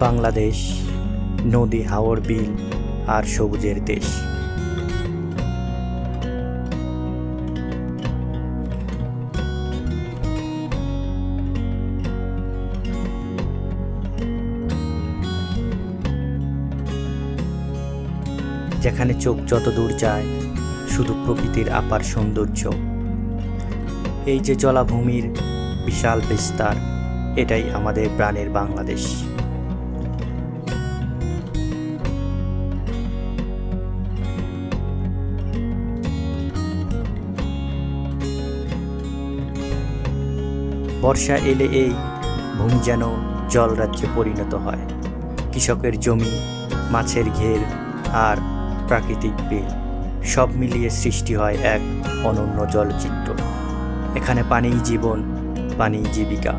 বাংলাদেশ, নদী হাওড় বিল আর সবুজের দেশ। যেখানে চোখ যত দূর যায়, শুধু প্রকৃতির আপার সৌন্দর্য। এই যে জলাভূমির বিশাল বিস্তার, এটাই আমাদের প্রাণের বাংলাদেশ। বর্ষা এলে এই ভূমি যেন জলরাজ্যে পরিণত হয়। কৃষকের জমি, মাছের ঘের আর প্রাকৃতিক বিল সব মিলিয়ে সৃষ্টি হয় এক অনন্য জলচিত্র। এখানে পানি জীবন পানি জীবিকা।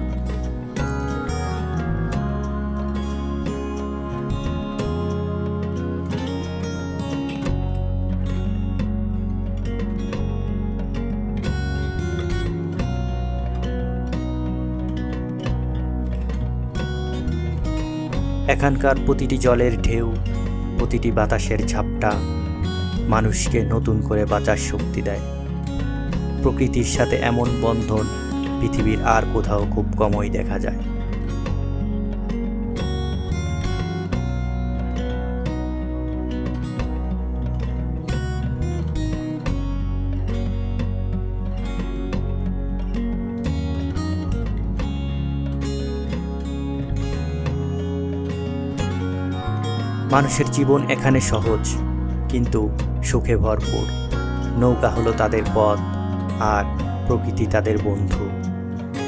এখানকার প্রতিটি জলের ঢেউ, প্রতিটি বাতাসের ঝাপটা মানুষকে নতুন করে বাঁচার শক্তি দেয়। প্রকৃতির সাথে এমন বন্ধন পৃথিবীর আর কোথাও খুব কমই দেখা যায়। মানুষের জীবন এখানে সহজ, কিন্তু সুখে ভরপুর। নৌকা হলো তাদের পথ, আর প্রকৃতি তাদের বন্ধু।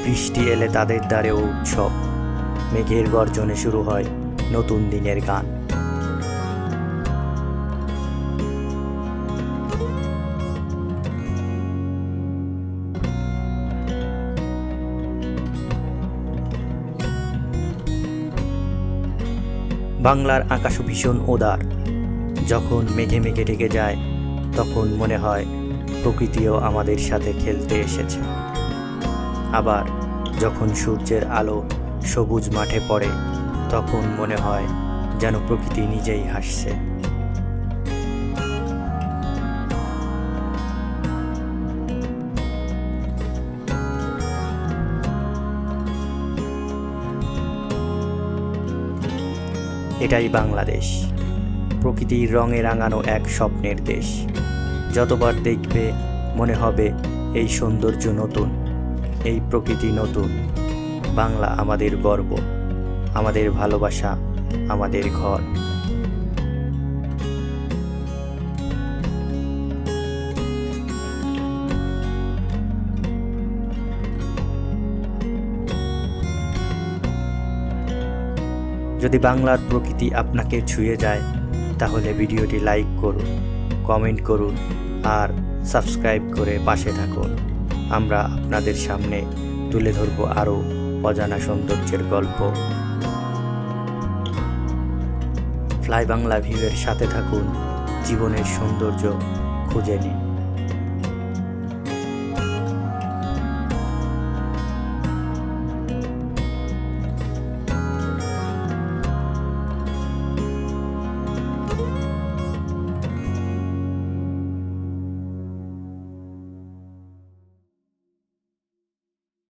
বৃষ্টি এলে তাদের দ্বারে উৎসব। মেঘের গর্জনে শুরু হয় নতুন দিনের গান। বাংলার আকাশ ভীষণ ওদার যখন মেঘে মেঘে ঢেকে যায়, তখন মনে হয় প্রকৃতিও আমাদের সাথে খেলতে এসেছে। আবার যখন সূর্যের আলো সবুজ মাঠে পড়ে, তখন মনে হয় যেন প্রকৃতি নিজেই হাসছে। এটাই বাংলাদেশ। প্রকৃতির রঙে রাঙানো এক স্বপ্নের দেশ। যতবার দেখবে, মনে হবে এই সৌন্দর্য নতুন, এই প্রকৃতি নতুন। বাংলা আমাদের গর্ব, আমাদের ভালোবাসা, আমাদের ঘর। যদি বাংলার প্রকৃতি আপনাকে ছুঁয়ে যায়, তাহলে ভিডিওটি লাইক করুন, কমেন্ট করুন, আর সাবস্ক্রাইব করে পাশে থাকুন। আমরা আপনাদের সামনে তুলে ধরব আরও অজানা সৌন্দর্যের গল্প। ফ্লাই বাংলা ভিউয়ের সাথে থাকুন, জীবনের সৌন্দর্য খুঁজে নিন।